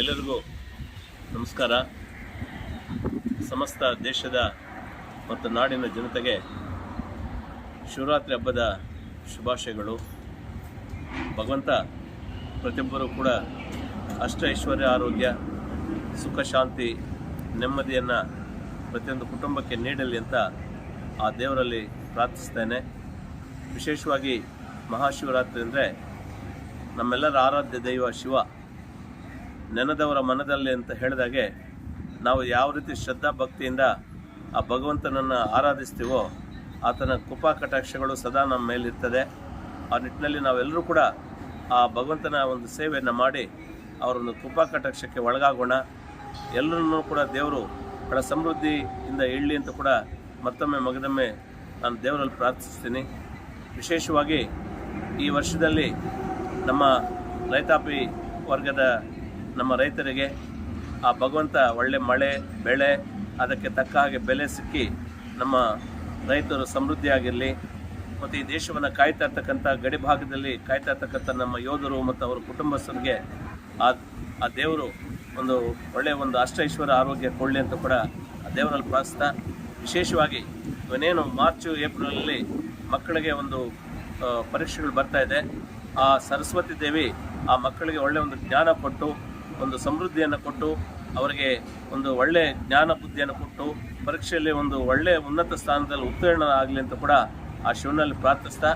ಎಲ್ಲರಿಗೂ ನಮಸ್ಕಾರ. ಸಮಸ್ತ ದೇಶದ ಮತ್ತು ನಾಡಿನ ಜನತೆಗೆ ಶಿವರಾತ್ರಿ ಹಬ್ಬದ ಶುಭಾಶಯಗಳು. ಭಗವಂತ ಪ್ರತಿಯೊಬ್ಬರೂ ಕೂಡ ಅಷ್ಟ ಐಶ್ವರ್ಯ, ಆರೋಗ್ಯ, ಸುಖ, ಶಾಂತಿ, ನೆಮ್ಮದಿಯನ್ನು ಪ್ರತಿಯೊಂದು ಕುಟುಂಬಕ್ಕೆ ನೀಡಲಿ ಅಂತ ಆ ದೇವರಲ್ಲಿ ಪ್ರಾರ್ಥಿಸ್ತೇನೆ. ವಿಶೇಷವಾಗಿ ಮಹಾಶಿವರಾತ್ರಿ ಅಂದರೆ ನಮ್ಮೆಲ್ಲರ ಆರಾಧ್ಯ ದೈವ ಶಿವ. ನೆನೆದವರ ಮನದಲ್ಲಿ ಅಂತ ಹೇಳಿದಾಗೆ ನಾವು ಯಾವ ರೀತಿ ಶ್ರದ್ಧಾ ಭಕ್ತಿಯಿಂದ ಆ ಭಗವಂತನನ್ನು ಆರಾಧಿಸ್ತೀವೋ ಆತನ ಕೃಪಾ ಕಟಾಕ್ಷಗಳು ಸದಾ ನಮ್ಮ ಮೇಲಿರ್ತದೆ. ಆ ನಿಟ್ಟಿನಲ್ಲಿ ನಾವೆಲ್ಲರೂ ಕೂಡ ಆ ಭಗವಂತನ ಒಂದು ಸೇವೆಯನ್ನು ಮಾಡಿ ಅವರೊಂದು ಕೃಪಾ ಕಟಾಕ್ಷಕ್ಕೆ ಒಳಗಾಗೋಣ. ಎಲ್ಲರನ್ನೂ ಕೂಡ ದೇವರು ಬಹಳ ಸಮೃದ್ಧಿಯಿಂದ ಇಳ್ಳಿ ಅಂತ ಕೂಡ ಮತ್ತೊಮ್ಮೆ ಮಗದೊಮ್ಮೆ ನಾನು ದೇವರಲ್ಲಿ ಪ್ರಾರ್ಥಿಸ್ತೀನಿ. ವಿಶೇಷವಾಗಿ ಈ ವರ್ಷದಲ್ಲಿ ನಮ್ಮ ರೈತಾಪಿ ವರ್ಗದ ನಮ್ಮ ರೈತರಿಗೆ ಆ ಭಗವಂತ ಒಳ್ಳೆ ಮಳೆ, ಬೆಳೆ, ಅದಕ್ಕೆ ತಕ್ಕ ಹಾಗೆ ಬೆಲೆ ಸಿಕ್ಕಿ ನಮ್ಮ ರೈತರು ಸಮೃದ್ಧಿಯಾಗಿರಲಿ ಮತ್ತು ಈ ದೇಶವನ್ನು ಕಾಯ್ತಾ ಇರ್ತಕ್ಕಂಥ ಗಡಿ ಭಾಗದಲ್ಲಿ ಕಾಯ್ತಾ ಇರ್ತಕ್ಕಂಥ ನಮ್ಮ ಯೋಧರು ಮತ್ತು ಅವರ ಕುಟುಂಬಸ್ಥರಿಗೆ ಆ ಆ ದೇವರು ಒಂದು ಒಳ್ಳೆಯ ಒಂದು ಅಷ್ಟೈಶ್ವರ ಆರೋಗ್ಯ ಕೊಡಲಿ ಅಂತ ಕೂಡ ಆ ದೇವರಲ್ಲಿ ಪ್ರಾರ್ಥಿಸ್ತಾ, ವಿಶೇಷವಾಗಿ ಇವನೇನು ಮಾರ್ಚು, ಏಪ್ರಿಲಲ್ಲಿ ಮಕ್ಕಳಿಗೆ ಒಂದು ಪರೀಕ್ಷೆಗಳು ಬರ್ತಾ ಇದೆ. ಆ ಸರಸ್ವತಿ ದೇವಿ ಆ ಮಕ್ಕಳಿಗೆ ಒಳ್ಳೆಯ ಒಂದು ಜ್ಞಾನ ಕೊಟ್ಟು ಒಂದು ಸಮೃದ್ಧಿಯನ್ನು ಕೊಟ್ಟು, ಅವರಿಗೆ ಒಂದು ಒಳ್ಳೆಯ ಜ್ಞಾನ ಬುದ್ಧಿಯನ್ನು ಕೊಟ್ಟು, ಪರೀಕ್ಷೆಯಲ್ಲಿ ಒಂದು ಒಳ್ಳೆಯ ಉನ್ನತ ಸ್ಥಾನದಲ್ಲಿ ಉತ್ತೀರ್ಣ ಆಗಲಿ ಅಂತ ಕೂಡ ಆ ಶಿವನಲ್ಲಿ ಪ್ರಾರ್ಥಿಸ್ತಾ,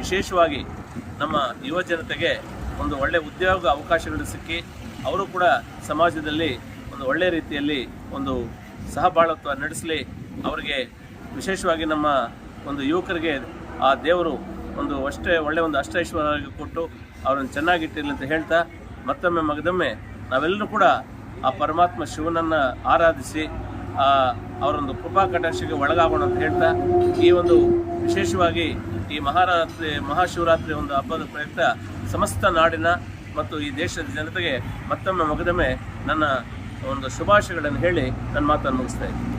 ವಿಶೇಷವಾಗಿ ನಮ್ಮ ಯುವ ಜನತೆಗೆ ಒಂದು ಒಳ್ಳೆಯ ಉದ್ಯೋಗ ಅವಕಾಶಗಳು ಸಿಕ್ಕಿ, ಅವರು ಕೂಡ ಸಮಾಜದಲ್ಲಿ ಒಂದು ಒಳ್ಳೆಯ ರೀತಿಯಲ್ಲಿ ಒಂದು ಸಹಬಾಳತ್ವ ನಡೆಸಲಿ, ಅವರಿಗೆ ವಿಶೇಷವಾಗಿ ನಮ್ಮ ಒಂದು ಯುವಕರಿಗೆ ಆ ದೇವರು ಒಂದು ಅಷ್ಟೇ ಒಳ್ಳೆಯ ಒಂದು ಅಷ್ಟೈಶ್ವರ್ಯ ಕೊಟ್ಟು, ಅವರನ್ನು ಚೆನ್ನಾಗಿಟ್ಟಿರಲಿ ಅಂತ ಹೇಳ್ತಾ, ಮತ್ತೊಮ್ಮೆ ಮಗದೊಮ್ಮೆ ನಾವೆಲ್ಲರೂ ಕೂಡ ಆ ಪರಮಾತ್ಮ ಶಿವನನ್ನು ಆರಾಧಿಸಿ ಅವರೊಂದು ಕೃಪಾ ಕಟಾಕ್ಷಕ್ಕೆ ಒಳಗಾಗೋಣ ಅಂತ ಹೇಳ್ತಾ, ಈ ಒಂದು ವಿಶೇಷವಾಗಿ ಈ ಮಹಾರಾತ್ರಿ, ಮಹಾಶಿವರಾತ್ರಿ ಒಂದು ಹಬ್ಬದ ಪ್ರಯುಕ್ತ ಸಮಸ್ತ ನಾಡಿನ ಮತ್ತು ಈ ದೇಶದ ಜನತೆಗೆ ಮತ್ತೊಮ್ಮೆ ಮೊಗದಮೆ ನನ್ನ ಒಂದು ಶುಭಾಶಯಗಳನ್ನು ಹೇಳಿ ನನ್ನ ಮಾತನ್ನು ಮುಗಿಸ್ತಾ ಇದ್ದೀನಿ.